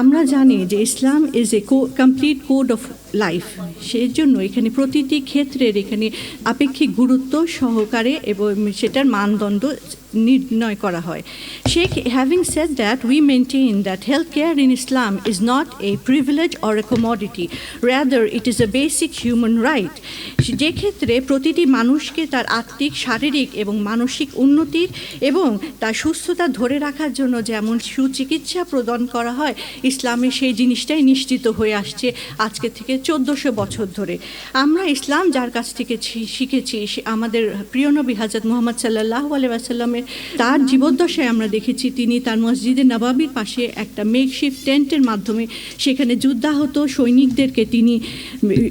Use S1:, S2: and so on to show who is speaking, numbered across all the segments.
S1: আমরা জানি যে Islam is a complete code of life সেই জন্য এখানে প্রতিটি ক্ষেত্রের এখানে আপেক্ষিক গুরুত্ব সহকারে এবং সেটার মানদণ্ড নির্ণয় করা হয়। Sheikh having said that we maintain that health care in Islam is not a privilege or a commodity rather it is a basic human right যে ক্ষেত্রে প্রতিটি মানুষকে তার আত্মিক, শারীরিক এবং মানসিক উন্নতির এবং তার সুস্থতা ধরে রাখার জন্য যেমন সুচিকিৎসা প্রদান করা হয়, ইসলামে সেই জিনিসটাই নিশ্চিত হয়ে আসছে আজকে থেকে চোদ্দোশো বছর ধরে। আমরা ইসলাম যার কাছ থেকে শিখেছি আমাদের প্রিয় নবী হাজরত মোহাম্মদ সাল্লাহ আলাইসাল্লামের তার জীবদ্দশায় আমরা দেখেছি তিনি তার মসজিদে নবাবির পাশে একটা মেকশিফট টেন্টের মাধ্যমে সেখানে যুদ্ধাহত সৈনিকদেরকে তিনি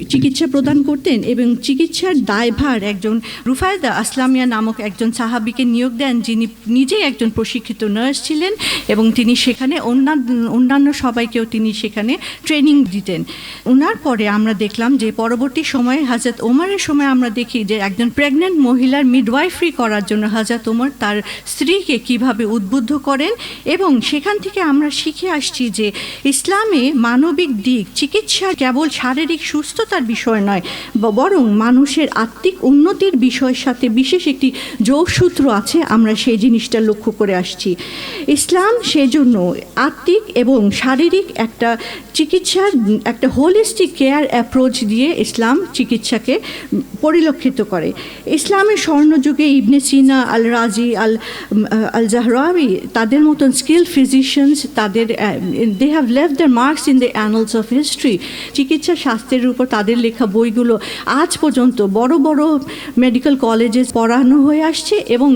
S1: চিকিৎসা প্রদান করতেন এবং চিকিৎসার দায়ভার একজন রুফায়দা আসলামিয়া নামক একজন সাহাবিকে নিয়োগ দেন, যিনি নিজেই একজন প্রশিক্ষিত নার্স ছিলেন এবং তিনি সেখানে অন্যান্য সবাইকেও তিনি সেখানে ট্রেনিং দিতেন। ওনার পরে আমরা দেখলাম যে পরবর্তী সময়ে হাজরত ওমারের সময় আমরা দেখি যে একজন প্রেগনেন্ট মহিলার মিডওয়াইফরি করার জন্য হাজরত ওমর তার স্ত্রীকে কীভাবে উদ্বুদ্ধ করেন এবং সেখান থেকে আমরা শিখে আসছি যে ইসলামে মানবিক দিক, চিকিৎসা কেবল শারীরিক সুস্থতার বিষয় নয় বরং মানুষের আত্মিক উন্নতির বিষয়ের সাথে বিশেষ একটি যোগসূত্র আছে। আমরা সেই জিনিসটা লক্ষ্য করে আসছি। ইসলাম সেজন্য আত্মিক এবং শারীরিক একটা চিকিৎসার, একটা হোলিস্টিক কেয়ার অ্যাপ্রোচ দিয়ে ইসলাম চিকিৎসাকে পরিলক্ষিত করে। ইসলামের স্বর্ণযুগে ইবনে সিনা আল রাজি আল আল আল জাহরাবি তাদের মতন স্কিল ফিজিশিয়ানস তাদের they have Lev the marks in the annals of history চিকিৎসা শাস্ত্রের উপর তাদের লেখা বইগুলো আজ পর্যন্ত বড় বড় মেডিকেল কলেজে পড়ানো হয়ে আসছে এবং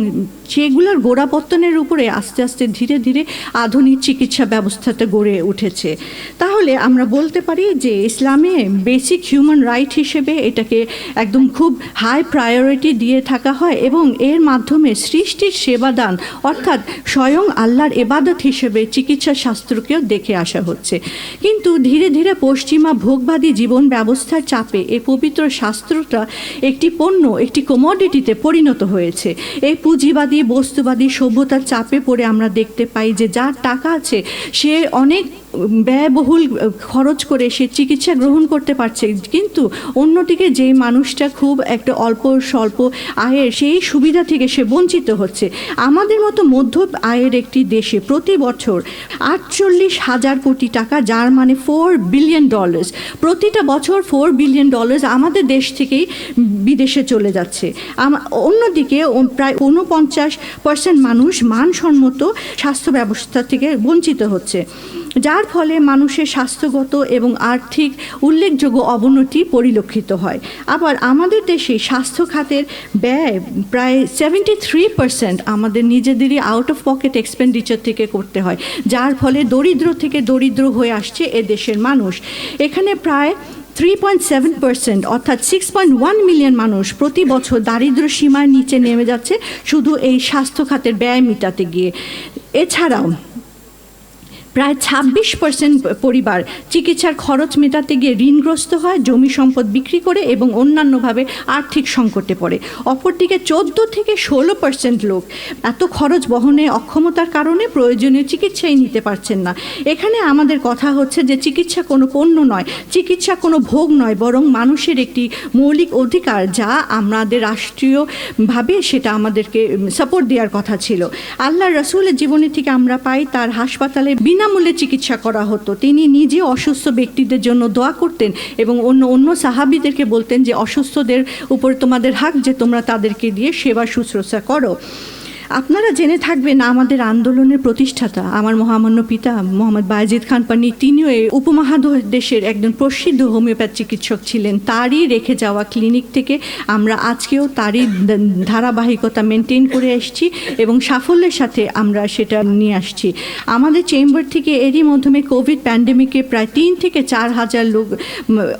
S1: সেগুলোর গোড়াপত্তনের উপরে আস্তে আস্তে ধীরে ধীরে আধুনিক চিকিৎসা ব্যবস্থাটা গড়ে উঠেছে। তাহলে আমরা বলতে পারি যে ইসলামে বেসিক হিউম্যান রাইট হিসেবে এটাকে একদম খুব হাই প্রায়োরিটি দিয়ে থাকা হয় এবং এর মাধ্যমে সৃষ্টির সেবাদান। অর্থাৎ স্বয়ং আল্লাহর এবাদত হিসেবে চিকিৎসা শাস্ত্রকেও দেখে আসা হচ্ছে। কিন্তু ধীরে ধীরে পশ্চিমা ভোগবাদী জীবন ব্যবস্থার চাপে এই পবিত্র শাস্ত্রটা একটি পণ্য, একটি কমোডিটিতে পরিণত হয়েছে। এই পুঁজিবাদী, বস্তুবাদী সভ্যতার চাপে পড়ে আমরা দেখতে পাই যে যার টাকা আছে, সে অনেক ব্যয়বহুল খরচ করে সে চিকিৎসা গ্রহণ করতে পারছে। কিন্তু অন্যদিকে যে মানুষটা খুব একটা অল্প স্বল্প আয়ের, সেই সুবিধা থেকে সে বঞ্চিত হচ্ছে। আমাদের মতো মধ্য আয়ের একটি দেশে প্রতি বছর আটচল্লিশ হাজার কোটি টাকা, যার মানে ফোর বিলিয়ন ডলার্স প্রতিটা বছর ফোর বিলিয়ন ডলার্স আমাদের দেশ থেকেই বিদেশে চলে যাচ্ছে। অন্যদিকে প্রায় ঊনপঞ্চাশ পার্সেন্ট মানুষ মানসম্মত স্বাস্থ্য ব্যবস্থা থেকে বঞ্চিত হচ্ছে। যার ফলে মানুষের স্বাস্থ্যগত এবং আর্থিক উল্লেখযোগ্য অবনতি পরিলক্ষিত হয়। আবার আমাদের দেশে স্বাস্থ্য খাতের ব্যয় প্রায় সেভেন্টি থ্রি পার্সেন্ট আমাদের নিজেদেরই আউট অফ পকেট এক্সপেন্ডিচার থেকে করতে হয়, যার ফলে দরিদ্র থেকে দরিদ্র হয়ে আসছে এ দেশের মানুষ। এখানে প্রায় থ্রি পয়েন্ট সেভেন পার্সেন্ট অর্থাৎ সিক্স পয়েন্ট ওয়ান মিলিয়ন মানুষ প্রতি বছর দারিদ্র সীমার নিচে নেমে যাচ্ছে শুধু এই স্বাস্থ্য খাতের ব্যয় মেটাতে গিয়ে। এছাড়াও প্রায় ছাব্বিশ পার্সেন্ট পরিবার চিকিৎসার খরচ মেটাতে গিয়ে ঋণগ্রস্ত হয়, জমি সম্পদ বিক্রি করে এবং অন্যান্যভাবে আর্থিক সংকটে পড়ে। অপরদিকে চোদ্দ থেকে ষোলো পার্সেন্ট লোক এত খরচ বহনে অক্ষমতার কারণে প্রয়োজনীয় চিকিৎসাই নিতে পারছেন না। এখানে আমাদের কথা হচ্ছে যে চিকিৎসা কোনো পণ্য নয়, চিকিৎসা কোনো ভোগ নয়, বরং মানুষের একটি মৌলিক অধিকার যা আমাদের রাষ্ট্রীয়ভাবে সেটা আমাদেরকে সাপোর্ট দেওয়ার কথা ছিল। আল্লাহ রসুলের জীবনী থেকে আমরা পাই, তার হাসপাতালে বিনামূল্যে চিকিৎসা করা হতো। তিনি নিজে অসুস্থ ব্যক্তিদের জন্য দোয়া করতেন এবং অন্য অন্য সাহাবিদেরকে বলতেন যে, অসুস্থদের উপর তোমাদের হাক যে তোমরা তাদেরকে দিয়ে সেবা শুশ্রূষা করো। আপনারা জেনে থাকবেন আমাদের আন্দোলনের প্রতিষ্ঠাতা, আমার মহামান্য পিতা মোহাম্মদ বায়েজিদ খান পানি তিনিও এই উপমহাদেশের একজন প্রসিদ্ধ হোমিওপ্যাথ চিকিৎসক ছিলেন। তারই রেখে যাওয়া ক্লিনিক থেকে আমরা আজকেও তারই ধারাবাহিকতা মেনটেন করে এসেছি এবং সাফল্যের সাথে আমরা সেটা নিয়ে আসছি। আমাদের চেম্বার থেকে এরই মাধ্যমে কোভিড প্যান্ডেমিকে প্রায় তিন থেকে চার হাজার লোক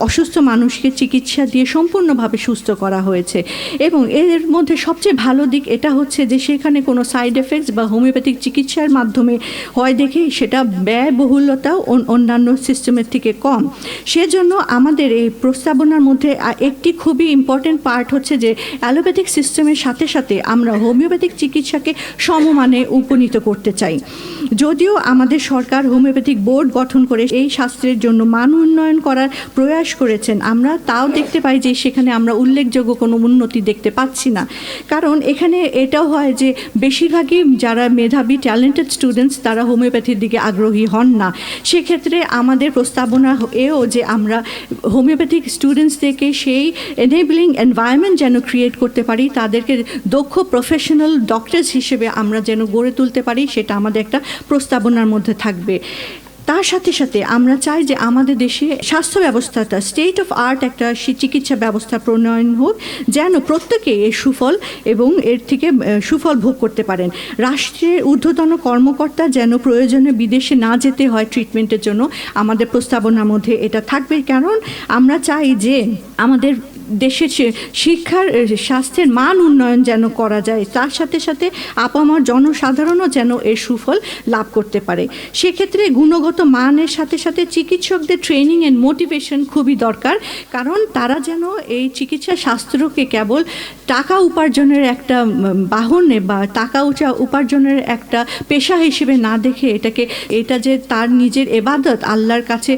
S1: অসুস্থ মানুষকে চিকিৎসা দিয়ে সম্পূর্ণভাবে সুস্থ করা হয়েছে। এবং এর মধ্যে সবচেয়ে ভালো দিক এটা হচ্ছে যে সেখানে কোনো সাইড এফেক্টস বা হোমিওপ্যাথিক চিকিৎসার মাধ্যমে হয় দেখে সেটা ব্যয়বহুলতাও অন- অন্যান্য সিস্টেমের থেকে কম। সেজন্য আমাদের এই প্রস্তাবনার মধ্যে একটি খুবই ইম্পর্টেন্ট পার্ট হচ্ছে যে অ্যালোপ্যাথিক সিস্টেমের সাথে সাথে আমরা হোমিওপ্যাথিক চিকিৎসাকে সমমানে উপনীত করতে চাই। যদিও আমাদের সরকার হোমিওপ্যাথিক বোর্ড গঠন করে এই শাস্ত্রের জন্য মান উন্নয়ন করার প্রয়াস করেছেন, আমরা তাও দেখতে পাই যে সেখানে আমরা উল্লেখযোগ্য কোনো উন্নতি দেখতে পাচ্ছি না। কারণ এখানে এটাও হয় যে বেশিরভাগই যারা মেধাবী ট্যালেন্টেড স্টুডেন্টস তারা হোমিওপ্যাথির দিকে আগ্রহী হন না। সেক্ষেত্রে আমাদের প্রস্তাবনা এও যে আমরা হোমিওপ্যাথিক স্টুডেন্টসদেরকে সেই এনেবলিং এনভায়রনমেন্ট যেন ক্রিয়েট করতে পারি, তাদেরকে দক্ষ প্রফেশনাল ডক্টরস হিসেবে আমরা যেন গড়ে তুলতে পারি, সেটা আমাদের একটা প্রস্তাবনার মধ্যে থাকবে। তার সাথে সাথে আমরা চাই যে আমাদের দেশে স্বাস্থ্য ব্যবস্থাটা স্টেট অফ আর্ট একটা চিকিৎসা ব্যবস্থা প্রণয়ন হোক, যেন প্রত্যেকে এর সুফল এবং এর থেকে সুফল ভোগ করতে পারেন। রাষ্ট্রের ঊর্ধ্বতন কর্মকর্তা যেন প্রয়োজনে বিদেশে না যেতে হয় ট্রিটমেন্টের জন্য, আমাদের প্রস্তাবনার মধ্যে এটা থাকবে। কারণ আমরা চাই যে আমাদের দেশের শিক্ষার স্বাস্থ্যের মান উন্নয়ন যেন করা যায়, তার সাথে সাথে আপামর জনসাধারণও যেন এর সুফল লাভ করতে পারে। সেক্ষেত্রে গুণগত মানের সাথে সাথে চিকিৎসকদের ট্রেনিং অ্যান্ড মোটিভেশন খুবই দরকার, কারণ তারা যেন এই চিকিৎসা শাস্ত্রকে কেবল টাকা উপার্জনের একটা বাহনে বা টাকা উচা উপার্জনের একটা পেশা হিসেবে না দেখে এটাকে, এটা যে তার নিজের এবাদত, আল্লাহর কাছে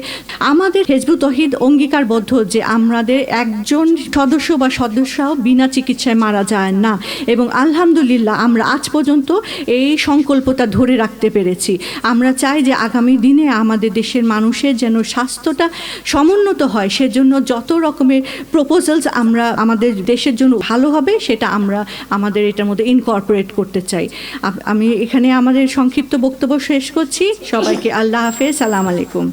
S1: আমাদের হেজবুত তহিদ অঙ্গীকারবদ্ধ যে আমাদের একজন সদস্য বা সদস্যও বিনা চিকিৎসায় মারা যায় না। এবং আলহামদুলিল্লাহ, আমরা আজ পর্যন্ত এই সংকল্পটা ধরে রাখতে পেরেছি। আমরা চাই যে আগামী দিনে আমাদের দেশের মানুষের যেন স্বাস্থ্যটা সমুন্নত হয়, সেজন্য যত রকমের প্রপোজালস আমরা আমাদের দেশের জন্য ভালো হবে, সেটা আমরা আমাদের এটার মধ্যে ইনকর্পোরেট করতে চাই। আমি এখানে আমাদের সংক্ষিপ্ত বক্তব্য শেষ করছি। সবাইকে আল্লাহ হাফেজ, সালাম আলাইকুম।